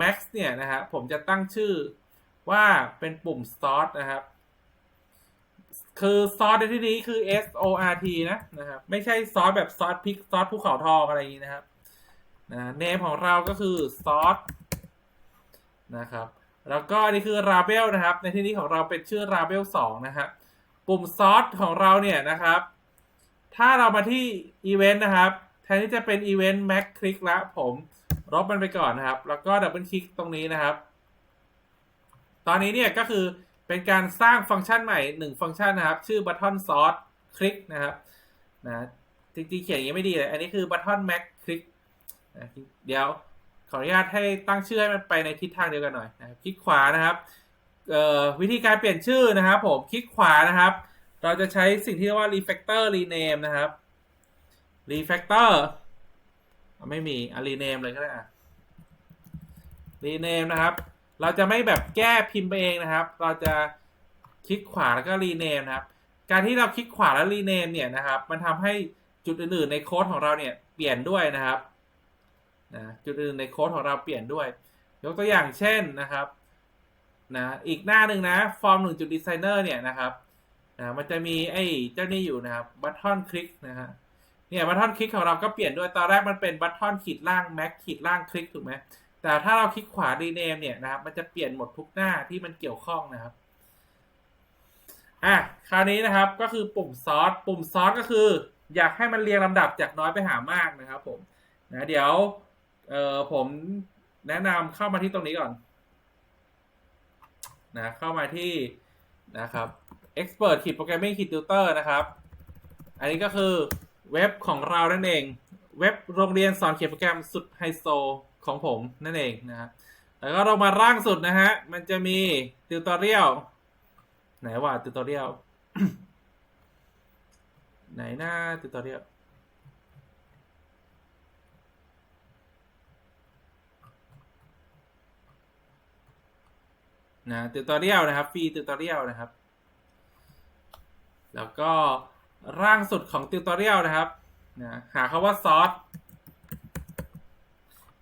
max เนี่ยนะฮะผมจะตั้งชื่อว่าเป็นปุ่ม sort นะครับ คือ sort ในที่นี้คือ S O R T นะนะครับ ไม่ใช่ sort แบบ sort พริก sort ภูเขาทองอะไรอย่างนี้นะครับนะ name ของเราก็คือ sort นะครับ แล้วก็นี่คือ label นะครับ ในที่นี้ของเราเป็นชื่อ label 2 นะครับ ปุ่ม sort ของเราเนี่ยนะครับ ถ้าเรามาที่ event นะครับ แทนที่จะเป็น event max click ล้วผม ลบมันไปก่อนนะครับ แล้วก็ดับเบิลคลิกตรงนี้นะครับ ตอนนี้เนี่ยก็คือเป็นการสร้างฟังก์ชันใหม่หนึ่งฟังก์ชันนะครับ ชื่อ button sort click นะครับนะจริงๆเขียนอย่างนี้ไม่ดีเลย อันนี้คือ button max click นะเดี๋ยวขออนุญาตให้ตั้งชื่อให้มันไปในทิศทางเดียวกันหน่อยนะครับคลิกขวานะครับวิธีการเปลี่ยนชื่อนะครับ ผมคลิกขวานะครับ เราจะใช้สิ่งที่เรียกว่า refactor rename นะครับ refactor อะ ไม่มีอะ rename เลยก็ได้อะ rename นะครับ เราจะไม่แบบแก้พิมพ์ไปเองนะครับ เราจะคลิกขวาแล้วก็ rename นะครับ การที่เราคลิกขวาแล้ว rename เนี่ยนะครับ มันทำให้จุดอื่นๆในโค้ดของเราเนี่ยเปลี่ยนด้วยนะครับนะจุดอื่นในโค้ดของเราเปลี่ยนด้วย ยกตัวอย่างเช่นนะครับนะอีกหน้าหนึ่งนะฟอร์ม1จุด designer เนี่ยนะครับนะมันจะมีไอ้เจ้านี่อยู่นะครับ button click นะฮะ เนี่ยบัตทอนคลิกของเราก็เปลี่ยนด้วยตอนแรกมันเป็นบัตทอนขีดล่างแม็กขีดล่างคลิกถูกไหมแต่ถ้าเราคลิกขวา rename เนี่ยนะครับมันจะเปลี่ยนหมดทุกหน้าที่มันเกี่ยวข้องนะครับอะคราวนี้นะครับก็คือปุ่มซอสปุ่มซอสก็คือ อยากให้มันเรียงลำดับจากน้อยไปหามากนะครับผมนะเดี๋ยวเอ่อผมแนะนำเข้ามาที่ตรงนี้ก่อนนะเข้ามาที่นะครับ expert ขีด programming ขีด tutor นะครับ อันนี้ก็คือ เว็บของเรานั่นเอง เว็บโรงเรียนสอนเขียนโปรแกรมสุดไฮโซของผมนั่นเองนะครับแล้วก็เรามาร่างสุดนะฮะ มันจะมีติวตอเรียลไหนว่าติวตอเรียลไหนหน้าติวตอเรียลนะติวตอเรียลนะครับฟรีติวตอเรียลนะครับ แล้วก็ ร่างสุดของติวตอเรียลนะครับนะหาคาว่าซอส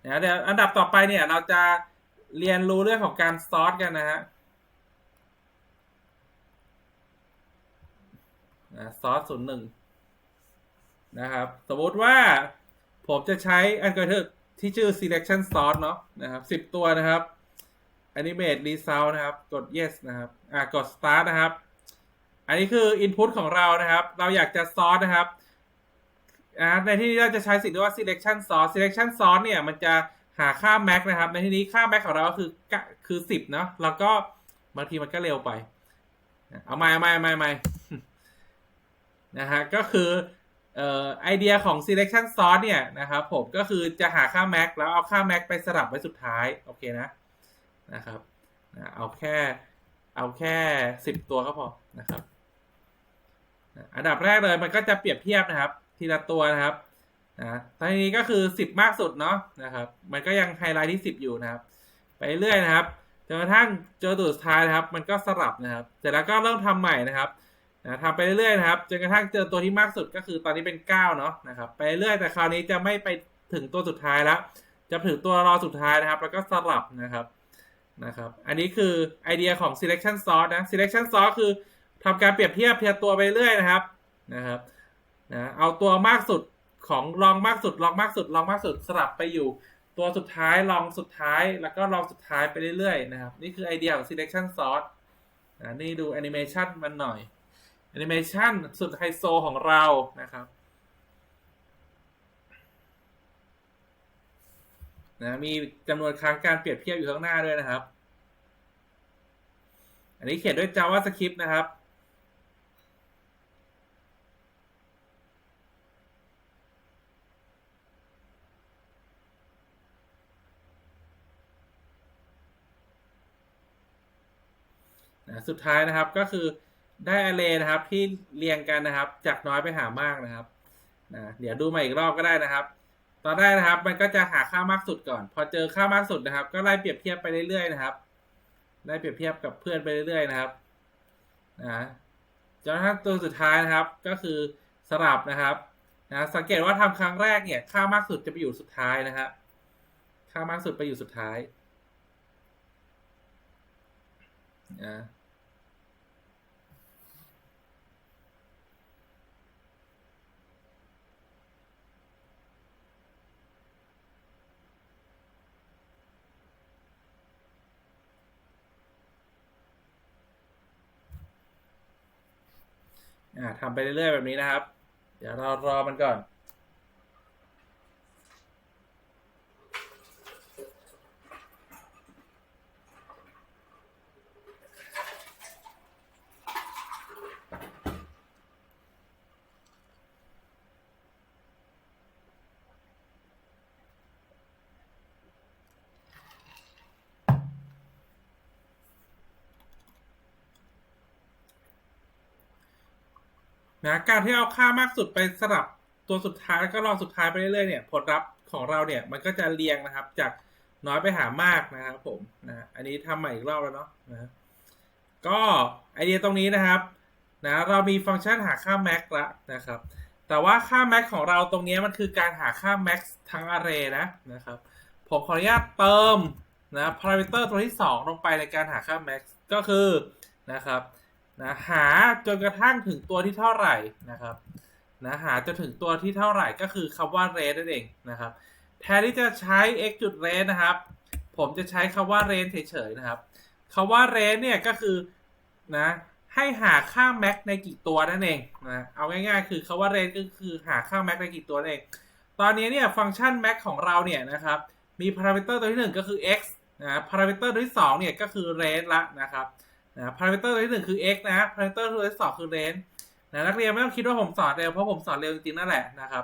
นะเดี๋ยวอันดับต่อไปเนี่ย เราจะเรียนรู้เรื่องของการซอสกันนะฮะนะซอสศูนย์หนึ่งนะครับ สมมติว่าผมจะใช้อัลกริทึมที่ชื่อ selection sort เนาะนะครับสิบตัวนะครับ animate result นะครับ กด yes นะครับ อ่ากด start นะครับ อันนี้คือ input ของเรานะครับ เราอยากจะ sort นะครับนะครับในที่นี้เราจะใช้สิ่งที่ว่า selection sort selection sort เนี่ยมันจะหาค่า max นะครับ ในที่นี้ค่า max ของเราก็คือคือสิบเนาะแล้วก็บางทีมันก็เร็วไป เอาไม่เอาไม่เอาไม่เอาไม่นะฮะก็คือเอ่อไอเดียของ selection sort เนี่ยนะครับผมก็คือจะหาค่า max แล้วเอาค่า max ไปสลับไว้สุดท้าย โอเคนะนะครับเอาแค่เอาแค่สิบตัวก็พอนะครับ อันดับแรกเลยมันก็จะเปรียบเทียบนะครับ ทีละตัวนะครับนะตอนนี้ก็คือสิบมากสุดเนาะนะครับ มันก็ยังไฮไลท์ที่สิบอยู่นะครับ ไปเรื่อยนะครับจนกระทั่งเจอตัวสุดท้ายนะครับ มันก็สลับนะครับ เสร็จแล้วก็เริ่มทำใหม่นะครับนะทำไปเรื่อยๆนะครับจนกระทั่งเจอตัวที่มากสุดก็คือตอนนี้เป็นเก้าเนาะนะครับ ไปเรื่อยแต่คราวนี้จะไม่ไปถึงตัวสุดท้ายแล้ว จะถึงตัวรอสุดท้ายนะครับ แล้วก็สลับนะครับนะครับ อันนี้คือไอเดียของ selection sort นะ selection sort คือ ทำการเปรียบเทียบเทียบตัวไปเรื่อยนะครับนะครับนะเอาตัวมากสุดของลองมากสุดลองมากสุดลองมากสุดสลับไปอยู่ ตัวสุดท้ายลองสุดท้ายแล้วก็ลองสุดท้ายไปเรื่อยๆนะครับ นี่คือไอเดียของ selection sort นะนี่ดูแอนิเมชันมันหน่อยแอนิเมชันสุดไฮโซของเรานะครับนะมีจำนวนครั้งการเปรียบเทียบอยู่ข้างหน้าด้วยนะครับ อันนี้เขียนด้วย JavaScript นะครับ สุดท้ายนะครับก็คือได้ array นะครับที่เรียงกันนะครับ จากน้อยไปหามากนะครับนะเดี๋ยวดูมาอีกรอบก็ได้นะครับ ตอนแรกนะครับ มันก็จะหาค่ามากสุดก่อน พอเจอค่ามากสุดนะครับ ก็ไล่เปรียบเทียบไปเรื่อยๆนะครับไล่เปรียบเทียบกับเพื่อนไปเรื่อยๆนะครับนะจนกระทั่งตัวสุดท้ายนะครับ ก็คือสลับนะครับนะสังเกตว่าทำครั้งแรกเนี่ย ค่ามากสุดจะไปอยู่สุดท้ายนะครับค่ามากสุดไปอยู่สุดท้ายอ่า อ่าทำไปเรื่อยๆแบบนี้นะครับ เดี๋ยวเรารอมันก่อน นะการที่เอาค่ามากสุดไปสลับตัวสุดท้ายแล้วก็รองสุดท้ายไปเรื่อยๆเนี่ยผลลัพธ์ของเราเนี่ยมันก็จะเรียงนะครับ จากน้อยไปหามากนะครับผมนะอันนี้ทำใหม่อีกรอบแล้วเนาะนะก็ไอเดียตรงนี้นะครับนะเรามีฟังก์ชันหาค่า max ละนะครับ แต่ว่าค่า max ของเราตรงนี้มันคือการหาค่า max ทั้ง array นะนะครับผมขออนุญาตเติมนะ parameter ตัวที่ 2 ลงไปในการหาค่า max ก็คือนะครับ นะหาจนกระทั่งถึงตัวที่เท่าไหร่นะครับนะหาจนถึงตัวที่เท่าไหร่ก็คือคำว่า range นั่นเองนะครับแทนที่จะใช้ x จุด range นะครับ ผมจะใช้คำว่า range เฉยๆนะครับคำว่า range เนี่ยก็คือนะให้หาค่า max ในกี่ตัวนั่นเองนะเอาง่ายๆ คือคำว่า range ก็คือหาค่า max ในกี่ตัวนั่นเอง ตอนนี้เนี่ยฟังก์ชัน max ของเราเนี่ยนะครับมีพารามิเตอร์ตัวที่ 1 ก็คือ x นะพารามิเตอร์ตัวที่2เนี่ยก็คือ range ละนะครับ นะพารามิเตอร์ตัวที่1คือ x นะพารามิเตอร์ตัวที่2คือ range นะนักเรียนไม่ต้องคิดว่าผมสอนเร็วเพราะผมสอนเร็วจริงๆนั่นแหละนะครับ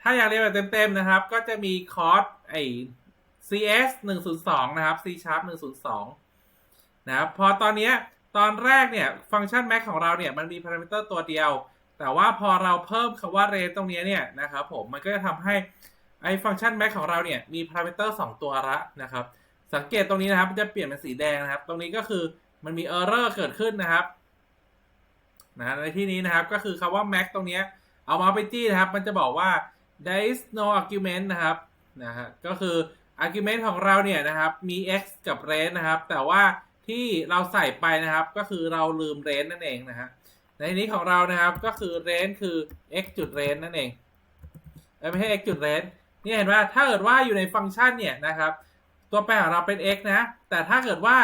ถ้าอยากเรียนแบบเต็มๆนะครับ ก็จะมีคอร์สไอ CS 102นะครับ C Sharp 102นะครับพอตอนนี้ตอนแรกเนี่ยฟังก์ชัน max ของเราเนี่ยมันมีพารามิเตอร์ตัวเดียว แต่ว่าพอเราเพิ่มคำว่า range ตรงนี้เนี่ยนะครับผมมันก็จะทำให้ไอฟังก์ชัน max ของเราเนี่ยมีพารามิเตอร์2ตัวละนะครับ สังเกตตรงนี้นะครับจะเปลี่ยนเป็นสีแดงนะครับ ตรงนี้ก็คือ มันมี error เกิดขึ้นนะครับนะในที่นี้นะครับก็คือคำว่า max ตรงเนี้ยเอามาไปจี้นะครับ มันจะบอกว่า there is no argument นะครับนะฮะก็คือ argument ของเราเนี่ยนะครับมี x กับ range นะครับ แต่ว่าที่เราใส่ไปนะครับก็คือเราลืม range นั่นเองนะฮะในนี้ของเรานะครับก็คือ range คือ x จุด range นั่นเองเอ้ยไม่ใช่ x จุด range นี่เห็นว่าถ้าเกิดว่าอยู่ในฟังก์ชันเนี่ยนะครับ ตัวแปรของเราเป็น x นะ แต่ถ้าเกิดว่า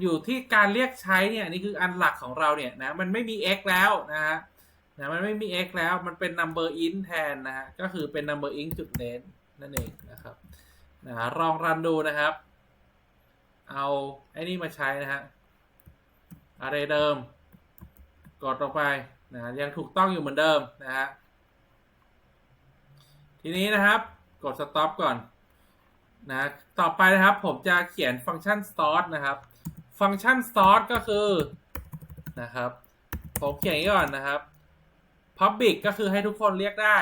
อยู่ที่การเรียกใช้เนี่ยนี่คืออันหลักของเราเนี่ยนะมันไม่มี x แล้วนะฮะนะมันไม่มี x แล้วมันเป็น number int แทนนะฮะก็คือเป็น number int จุด range นั่นเองนะครับนะลองรันดูนะครับ เอาไอ้นี่มาใช้นะฮะอะไรเดิม กดลงไปนะยังถูกต้องอยู่เหมือนเดิมนะฮะทีนี้นะครับกด stop ก่อนนะต่อไปนะครับผมจะเขียนฟังก์ชัน sort นะครับ ฟังก์ชัน sort ก็คือนะครับผมเขียนก่อนนะครับ public ก็คือให้ทุกคนเรียกได้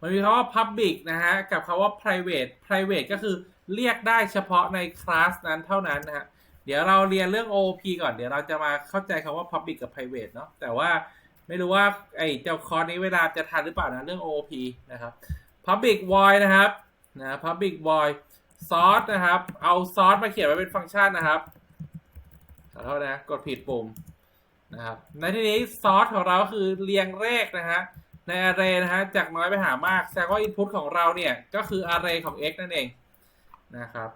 มันมีคำว่า public นะฮะกับคำว่า private private ก็คือเรียกได้เฉพาะในคลาสนั้นเท่านั้นนะฮะเดี๋ยวเราเรียนเรื่อง OOP ก่อนเดี๋ยวเราจะมาเข้าใจคำว่า public กับ private เนาะแต่ว่าไม่รู้ว่าไอ้เจ้าคอร์สนี้เวลาจะทันหรือเปล่านะเรื่อง OOP นะครับ public void นะครับนะ public void source นะครับ เอา source มาเขียนไว้เป็นฟังก์ชันนะครับ ขอโทษนะกดผิดปุ่มนะครับในที่นี้ source ของเราคือเรียงเลขนะฮะใน array นะฮะจากน้อยไปหามากแสดงว่า input ของเราเนี่ยก็คือ array ของ x นั่นเองนะครับ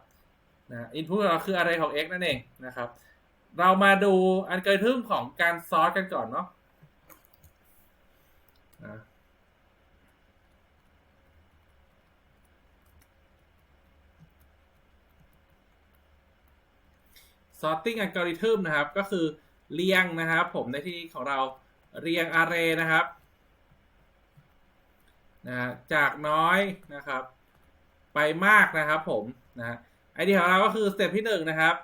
นะ input ของเราคือ array ของ x นั่นเองนะครับเรามาดูอันเกิดทึมของการ sort กันก่อนเนาะ sorting algorithm นะครับ ก็คือเรียงนะครับ ผมในที่ของเราเรียง array นะครับนะจากน้อยนะครับ ไปมากนะครับผมนะไอเดียของเราก็คือสเต็ปที่หนึ่งนะครับ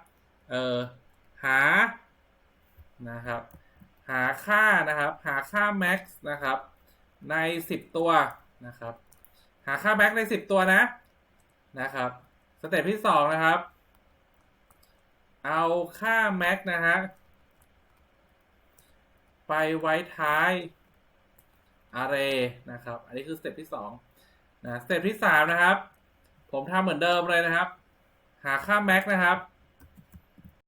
เอ่อหานะครับ หาค่านะครับ หาค่า max นะครับ ใน 10 ตัวนะครับ หาค่า max ใน 10 ตัวนะนะครับสเต็ปที่2นะครับ เอาค่าแม็กนะฮะ ไปไว้ท้ายอาร์เรนะครับ อันนี้คือสเต็ปที่2นะสเต็ปที่3นะครับ ผมทำเหมือนเดิมเลยนะครับ หาค่าแม็กนะครับ